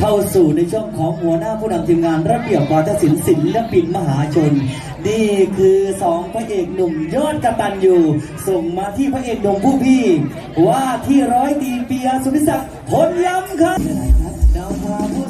เข้าสู่ในช่องของหัวหน้าผู้นำทีมงานระเบียบวาทศิลป์ศิลปินมหาชน นี่คือสองพระเอกหนุ่มยอดกระตันอยู่ ส่งมาที่พระเอกหนุ่มผู้พี่ ว่าที่ร้อยตีเปียสุนิศักดิ์ผลย้ำครับดาวพาผู้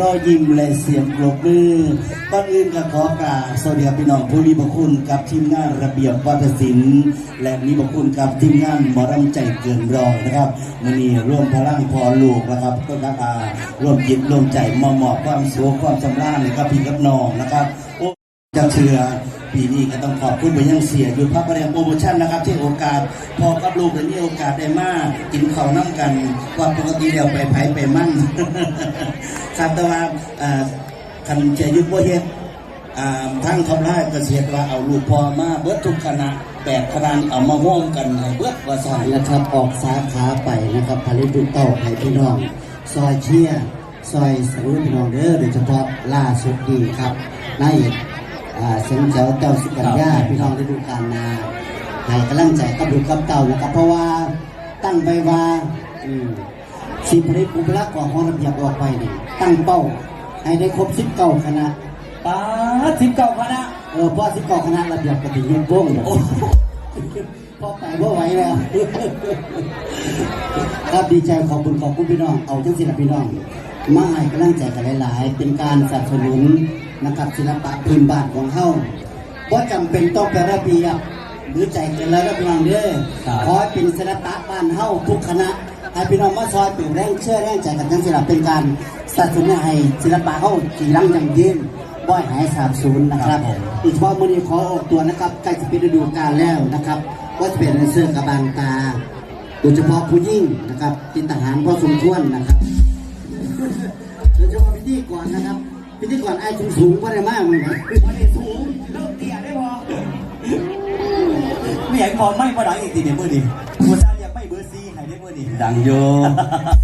รอยยิ้มและเสียงปรบมือก่อนอื่นก็ขอกราบสวัสดีครับพี่น้องผู้มีพระคุณกับทีมงานระเบียบวัฒนศิลป์ และมีพระคุณกับทีมงานหมอรำใจเกินรอยนะครับมันนี่ร่วมพลังพอลูกนะครับก็นักอาร่วมจิตร่วมใจมามอบความสุขความสำราญให้กับพี่กับน้องนะครับโอ้จะเชื่อ ปีนี้ก็ต้องขอบคุณไปยังเสียอยู่พักประเดียโปรโมชั่นนะครับที่โอกาสพอกับลูกได้มีโอกาสได้มากกินข้าวน้ำกันว่าปกติเดียวไปไผไปมั่นครับแต่ว่าอ่าคันจะยุบว่าเฮ็ดอ่าทั้งคำไล่เกษตรว่าเอาลูกพอมาเบิดทุกคณะแปดคณะเอามาร่วมกันเบิดว่าสั่นนะครับออกสาขาไปนะครับผลิตลูเต้าให้พี่น้อง ซอยเชียซอยสรุปพี่น้องเด้อโดยเฉพาะล่าสุดดีครับนายเอก สียงเจ้าเต้าสุกัญญาพี่น้องได้ดูการนาให้กำลังใจกับลูกกับเต้านะครับเพราะว่าตั้งไปว่าอืมสิผลิตบุคลากรของระเบียบออกไปนี่ตั้งเป้าให้ได้ครบสิบเก้าคณะป้าสิบเก้าคณะเออเพราะสิบเก้าคณะระเบียบปฏิยุทธ์วงศ์โอ้พอไปบ่ไหวแล้วครับดีใจขอบคุณขอบคุณพี่น้องเอาทั้งศิลปินน้องมาให้กำลังใจกันหลาย ๆ เป็นการสนับสนุน นะครับศิลปะพื้นบ้านของเฮาว่าจำเป็นต้องไประเบียบหรือใจกันแล้วนะพี่น้องเด้อขอให้เป็นศิลปะบ้านเฮาทุกคณะให้พี่น้องมาซอยเปลี่ยนแรงเชื่อแรงใจกันทั้งศิลปะเป็นการสนับสนุนให้ศิลปะเฮาจีรังยังยืนบ่อยหายสาบสูญนะครับอีกเฉพาะมื้อนี้ขอออกตัวนะครับใกล้จะเป็นฤดูกาลแล้วนะครับว่าจะเป็นเสื้อกระบางตาโดยเฉพาะผู้ยิ่งนะครับติดทหารพอสมควรนะครับโดยเฉพาะพิธีก่อนนะครับ ที่ก่อนไอ้สูงสูงๆก็ได้มากเลยนะวันได้สูงเริ่มเตี้ยได้พอไม่อยากพอไม่พอได้อีกทีเดียวมือดีหัวใจ รียกไม่เบอร์ซีให้ได้มือดีดังโย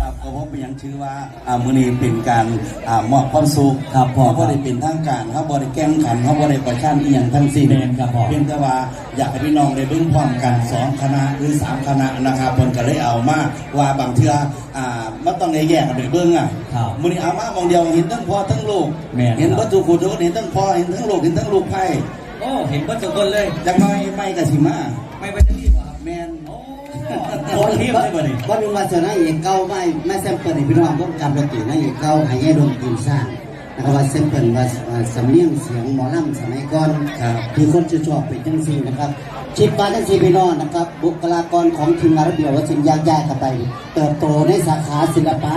ครับก็เพราะเป็นหยังชื่อว่าอ่ามื้อนี้เป็นการอ่ามอบความสุขครับพ่อเขาบ่ได้เป็นทางการเขาบ่ได้แกล้งขันเขาบ่ได้ประชันอีหยังทั้งสิ้นแม่นครับพ่อ เพียงแต่ว่าอยากให้พี่น้องได้เบิ่งพร้อมกันสองคณะหรือสามคณะนะครับเพิ่นก็เลยเอามาว่าบางเทื่ออ่ามันต้องได้แยกกันไปเบิ่งอะครับมื้อนี้เอามามองเดียวเห็นทั้งพ่อทั้งลูกแม่นเห็นครับวัตถุกุทุกคนเห็นทั้งพ่อเห็นทั้งลูกเห็นทั้งลูกไผ่โอ้เห็นว่าทุกคนเลยจักหน้อยไม่ก็สิมา ไม่ไปจ โหรีบเลยบ่นี่วันหนึ่งวันเสาร์นายเอกเก้าไม่ไม่แซมเปิลให้พี่น้องต้องการดนตรีนายเอกเก้าให้แย่ดนตรีสร้างนะครับว่าแซมเปิลว่าว่าสำเนียงเสียงหมอลำสมัยก่อนครับที่คนจะชอบเป็นจังซีนะครับชิปปาจังซีพี่น้องนะครับบุคลากรของทีมงานระเบียบวัชินยากยากกันไป เติบโตในสาขาศิลปะ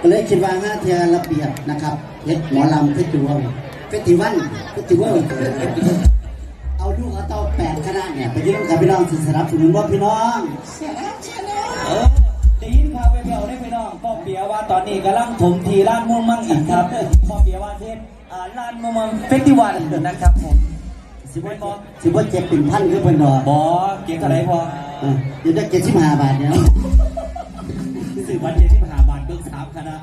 ก็เลยคิดว่าห้าเทียระเบียบนะครับเพชรหมอลำเพชรติวัลเพชรติวันเพชรติวัลเอาลูกเอาเต้าแปดคณะ เนี่ยไปยื่นกับพี่น้องสิสนับสนุนว่าพี่น้องเออได้ยินข่าวไปเดียวได้ไปน้องพ่อเปียว่าตอนนี้กำลังถมทีร้านม่วงมั่งอีกครับพ่อเปียว่าเทศอ่าร้านม่วงมั่งเฟสติวัลนะครับผมสิบวันบอสิว่าเจ็บเป็นพันคือเป็นดอกบอเกี่ยวกับอะไรพอเออเดี๋ยวได้เจ็ดสิบห้าบาทเนี่ยสื่อวันเย็นที่มหาบาลเบื้องสามคณะ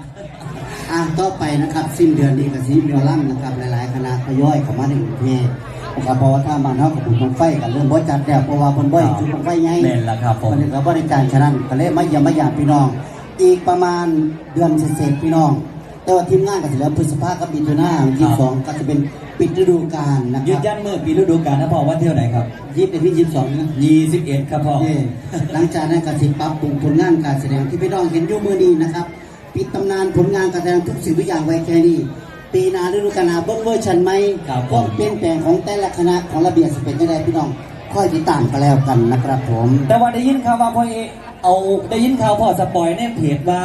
อะต่อไปนะครับ สิ้นเดือนนี้กับสิ้นเดือนล่ำนะครับหลายๆคณะทยอยเข้ามาในกรุงเทพ นะครับเพราะว่าถ้ามาเท่ากับบุญบังไฟกันเริ่มบ่จัดแล้วเพราะว่าบนบ่อยจุดบังไฟไงแม่นละครับผมวันนี้ก็บริการฉะนั้นก็เลยมาเยี่ยมมาหยามพี่น้อง อีกประมาณเดือนเศษๆพี่น้อง แต่ว่าทีมงานก็สิแล้วพฤษภาคมปีตัวหน้ายี่สองก็จะเป็นปิดฤดูกาลนะคยืรันบยันเมื่อปีฤดูกาลนะพ่อวันเที่ยวไหนครับ ยี่สิบเอ็ดยี่สิบสองนะยี่สิบเอ็ดครับพ่อโอเคหลังจากนั้นก็สิปรับปรุงผลงานการแสดงที่พี่น้องเห็นอยู่มือนี้นะครับ ปิดตำนานผลงานการแสดงทุกสิ่งทุกอย่างไว้แค่นี้ ปีหนาฤดูกาลหนาเบิ้งเวอร์ชันไหมครับผม ความเปลี่ยนแปลงของแต่ละคณะของระเบียบสเปนยังไงพี่น้องค่อยติดตามกันแล้วกันนะครับผมแต่ว่าได้ยินข่าวว่าพ่อเอเอาได้ยินข่าวพ่อสปอยในเพจว่า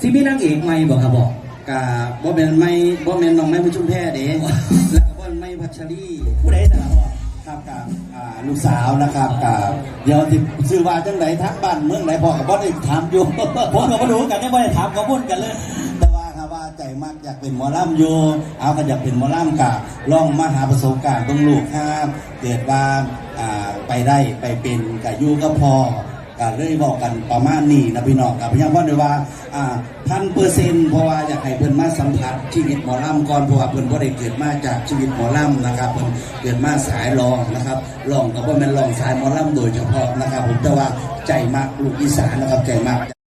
ซิมีนางเอกใหม่บอกครับบอกกะบ่แม่นไม่บ่แม่นน้องไม้ผู้ชุมแพเด้ แล้วก็บ่แม่นไม่พัชรีผู้ใดสนามพ่อครับกับอ่าลูกสาวนะครับกับเดี๋ยวที่ซื้อว่าจังไหนทักบ้านเมืองไหนพ่อกับบ่ได้ถามอยู่ ผมก็มาดูกันได้ไม่ได้ถามข้อมูลกันเลยแต่ มากอยากเป็นหมอลำอยู่เอาก็อยากเป็นหมอลำกะล่องมาหาประสบการณ์ตรงลูกครับเกิดว่าอ่าไปได้ไปเป็นกับยู่ก็พอก็เลยบอกกันประมาณนี้นะพี่น้องกับพี่ยังว่าเลยว่าอ่าพันเปอร์เซ็นต์เพราะว่าอยากให้เพิ่อนมาสัมผัสชีวิตหมอลำก่อนเพราะว่าเพิ่อนบ่ได้เกิดมาจากชีวิตหมอลำนะครับเพิ่นเกิดมาสายรองนะครับรองก็บ่แม่นรองสายหมอลำโดยเฉพาะนะครับ ผมแต่ว่าใจมากลูกอีสานนะครับใจมาก